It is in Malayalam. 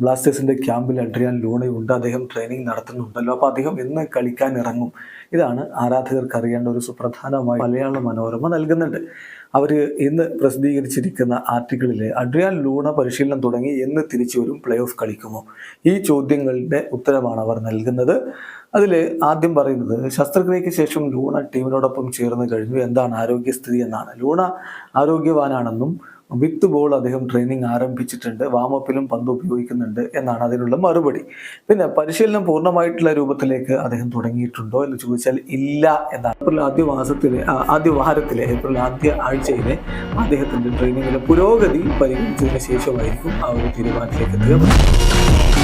ബ്ലാസ്റ്റേഴ്സിന്റെ ക്യാമ്പിൽ അഡ്രിയാൻ ലൂണയുണ്ട് അദ്ദേഹം ട്രെയിനിങ് നടത്തുന്നുണ്ടല്ലോ. അപ്പോൾ അദ്ദേഹം എന്ന് കളിക്കാൻ ഇറങ്ങും? ഇതാണ് ആരാധകർക്ക് അറിയേണ്ട ഒരു സുപ്രധാനമായ മലയാള മനോരമ നൽകുന്നുണ്ട്. അവർ ഇന്ന് പ്രസിദ്ധീകരിച്ചിരിക്കുന്ന ആർട്ടിക്കിളിൽ അഡ്രിയാൻ ലൂണ പരിശീലനം തുടങ്ങി എന്ന് തിരിച്ചു വരും പ്ലേ ഓഫ് കളിക്കുമോ? ഈ ചോദ്യങ്ങളുടെ ഉത്തരമാണ് അവർ നൽകുന്നത്. അതിൽ ആദ്യം പറയുന്നത് ശസ്ത്രക്രിയയ്ക്ക് ശേഷം ലൂണ ടീമിനോടൊപ്പം ചേർന്ന് കഴിഞ്ഞു. എന്താണ് ആരോഗ്യസ്ഥിതി എന്നാണ്. ലൂണ ആരോഗ്യവാനാണെന്നും വിത്ത് ബോൾ അദ്ദേഹം ട്രെയിനിങ് ആരംഭിച്ചിട്ടുണ്ട്. വാമപ്പിലും പന്ത് ഉപയോഗിക്കുന്നുണ്ട് എന്നാണ് അതിനുള്ള മറുപടി. പിന്നെ പരിശീലനം പൂർണമായിട്ടുള്ള രൂപത്തിലേക്ക് അദ്ദേഹം തുടങ്ങിയിട്ടുണ്ടോ എന്ന് ചോദിച്ചാൽ ഇല്ല എന്നാണ്. ഏപ്രിൽ ആദ്യ മാസത്തിലെ ആദ്യ വാരത്തിലെ ഏപ്രിൽ ആദ്യ ആഴ്ചയിലെ അദ്ദേഹത്തിന്റെ ട്രെയിനിങ്ങിലെ പുരോഗതി പരിഗണിച്ചതിന് ശേഷമായിരിക്കും ആ ഒരു തീരുമാനത്തിലേക്ക് എത്തുക.